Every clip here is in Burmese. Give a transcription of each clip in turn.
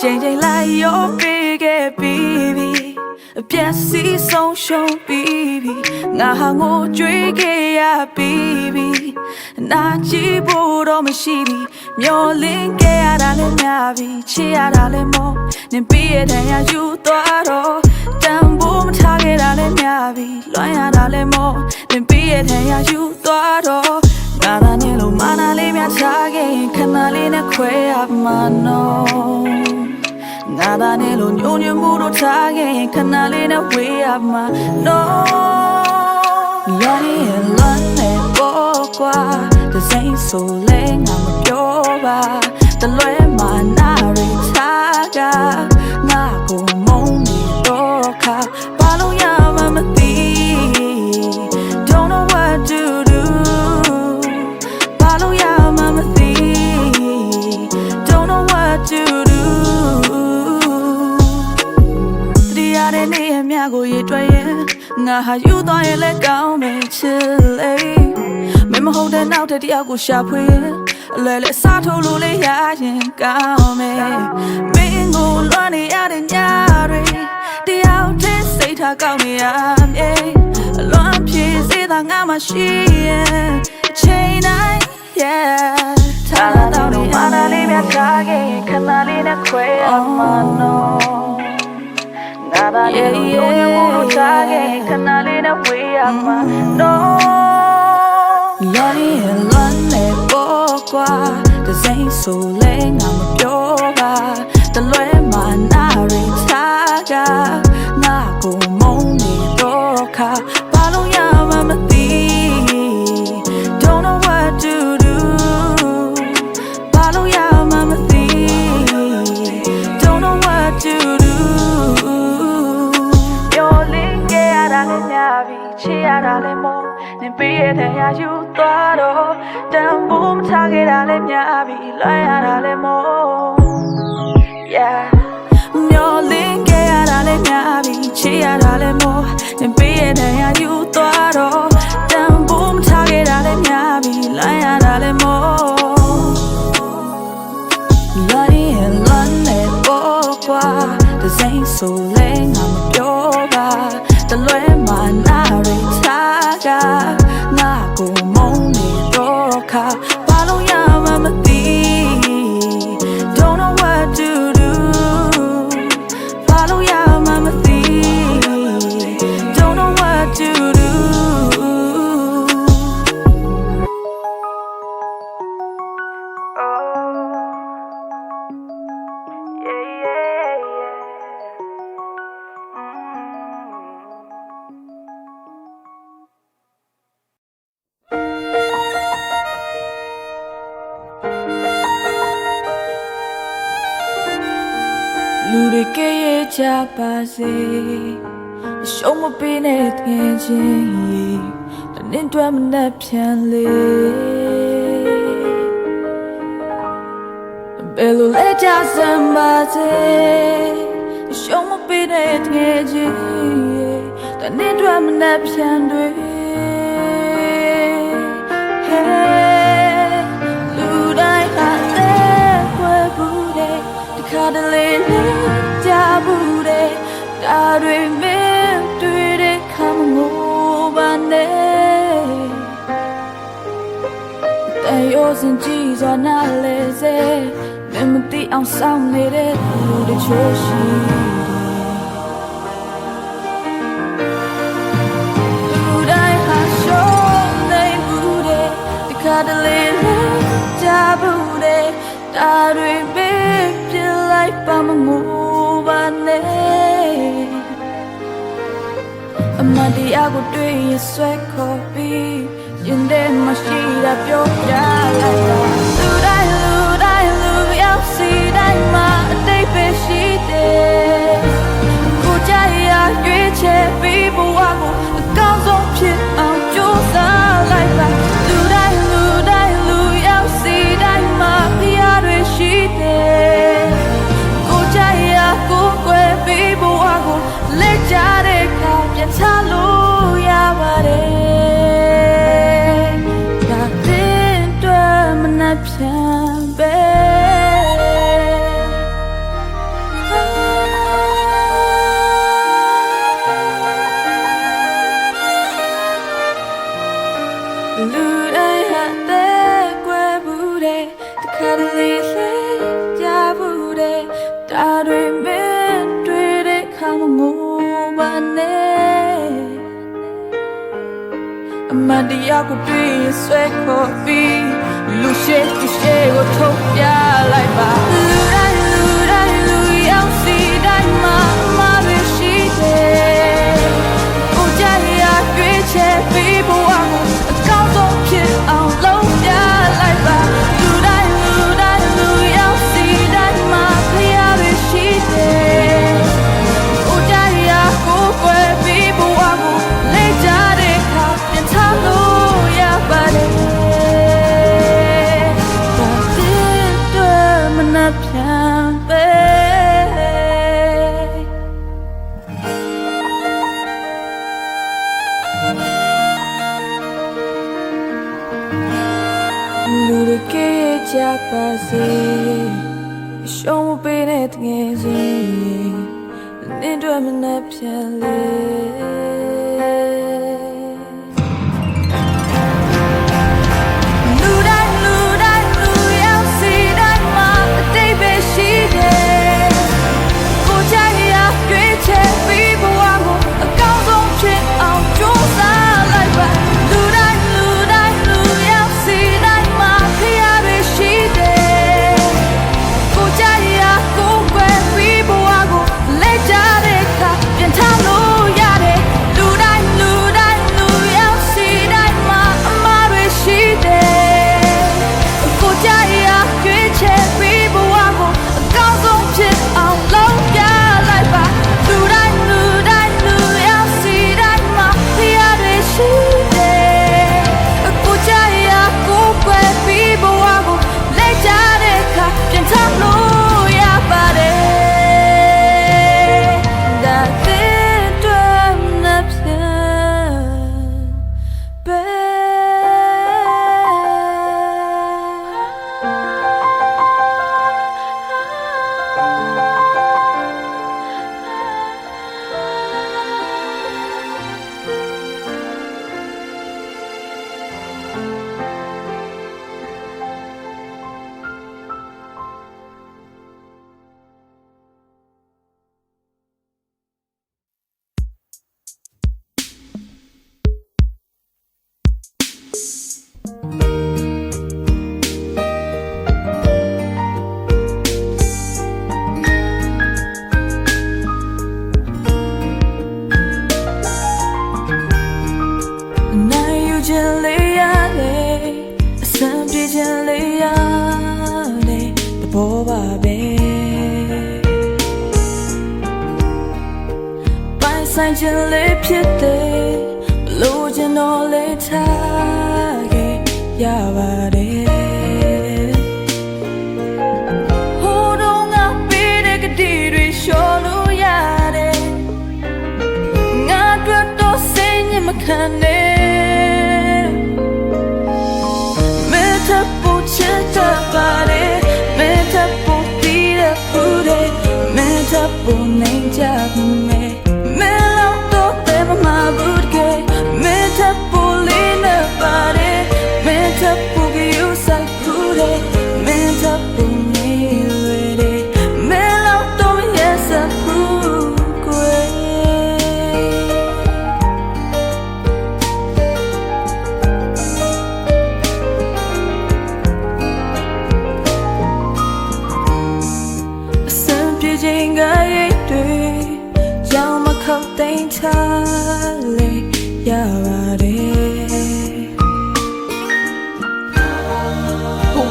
ချိန်ချိန်လိုက်ရောပေးခဲ့ပြီးပြီအပြက်စီးဆုံးရှုံးပြီးပြီငါဟာငိုကြွေးခဲ့ရပြီးပြီနာကြည့်ဖို့တော့မရှိပြီမျောလင်းခဲ့ရတာလည်းများပြီချစ်ရတာလည်းမောနင်ပြည့်ရတဲ့ရယူသွားတော့တန်ဖို့မထားခဲ့တာလည်းများပြီလွမ်းရတာလည်းမောနင်ပြည့်ရတဲ့ရယူသွားတော့ငါသာနေလို့မာနာလေးများချခဲ့ရင်ခဏလေးနဲ့ခွဲရမှာနော် ငါသာနေလို့ညိုညွမှုတို့ထားခဲ့ရင်ခဏလေးနဲ့ဝေးရမှာနော်လော်ရီလွမ်းနေပေါ်ကွာတစိမ့်ဆိုလဲငါမပြောပါတလွဲမှာနာရီထားက ငါဟာယူသွားရင်လည်းကောင်းမယ်ချစ်လေမင်းမဟုတ်တဲ့နောက်တဲ့တယောက်ကိုရှာဖွေရင်အလွယ်လဲစားထုတ်လို့လေရရင်ကောင်းမယ်မင်းကိုလွမ်းနေရတဲ့ညတွေတယောက်တည်းစိတ်ထားကောင်းနေရမြေအလွန်ဖြည့်စေတာငါမှရှိရင်အချိန်တိုင်း yeah ထားလာတော့ဒီမာနာလေးမြတ်ထားခဲ့ရင်ခဏလေးနဲ့ခွဲရမှာနော် ငါသာနေလို့ရုံရမှုလို့ထားခဲ့ရင်ခဏလေးနဲ့ဝေးရမှာနော်လော်ရီလွမ်းနေပေါ်ကွာတစိမ့်ဆိုလဲငါမပြောပါတလွဲ ပေးရတဲ့ရာယူသွားတော့တန်ဖို့မထားခဲ့တာလည်းများပြီလွမ်းရတာလည်းမို့ yeah မျောလင်းခဲ့ရတာလည်းများပြီချစ်ရတာလည်းမို့နင်ပေးရတဲ့ရာ ပါစေအရှုံးမပေးနဲ့တကယ်ချင်းရေတနင်္တွဲမနဲ့ပြန်လေဘယ်လိုလဲကြစမ်းပါစေအရှုံးမပေးနဲ့တကယ်ချင်းရေတနင်္တွဲမနဲ့ပြန်တွေ Hey လူတိုင်းဟာလဲွယ်ဘူးတဲ့တခါတလေနဲ့ကြဘူးတဲ့ဒါ တွေမင်းတွေ့တဲ့ခါမငိုပါနဲ့တဲ့ရောစင်ကြည်စွာနားလဲစေမင်းမသိအောင်ဆောင်နေတဲ့လူတွေချိုးရှိတယ်လူတိုင်းဟာရှုံးနေဘူးတဲ့တခါတလေနဲ့ကြဘူးတဲ့ဒါတွေပေးပြလိုက်ပါမငိုပါနဲ့ တရားကိုတွေ့ရင်ဆွဲခေါ်ပြီးရင်ထဲမှာရှိတာပြောပြလိုက်တာလူတိုင်းလူတိုင်းလူရောက်စီတိုင်းမှာအတိတ်ပဲရှိတယ်ကိုကြရရွေးချယ်ပြီးဘဝ မတရားကိုပြီးဆွဲခေါ်ပြီးလူရှိသူရှိကိုထုတ်ပြလိုက်ပါ ဘောပါပဲပိုင်ဆိုင်ခြင်းလေးဖြစ်တယ်လို့ကျွန်တော်လေးထားခဲ့ရပါတယ် Mm-hmm.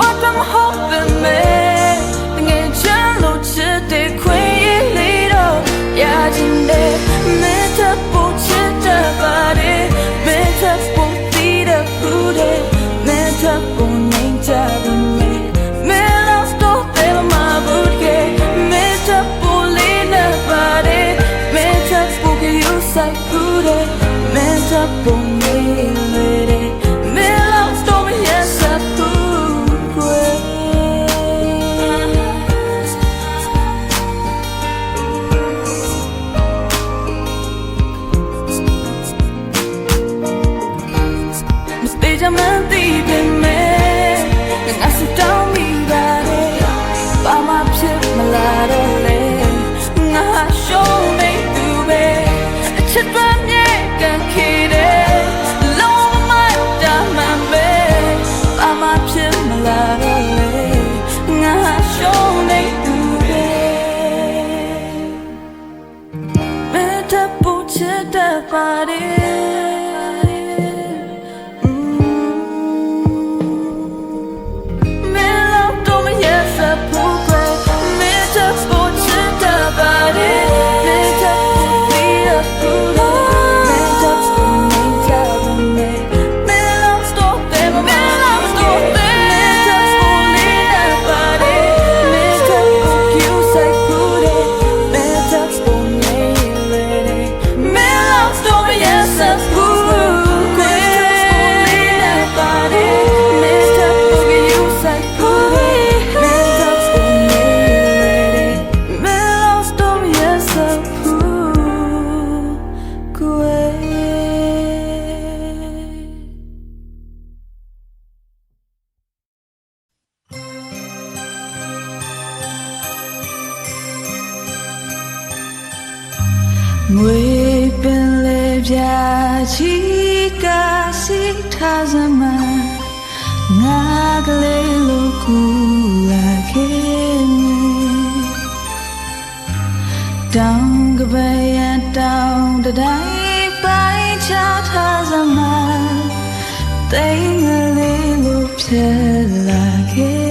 what I'm hoping maybe တိမ်ငလေးလိုဖြစ်လာခဲ့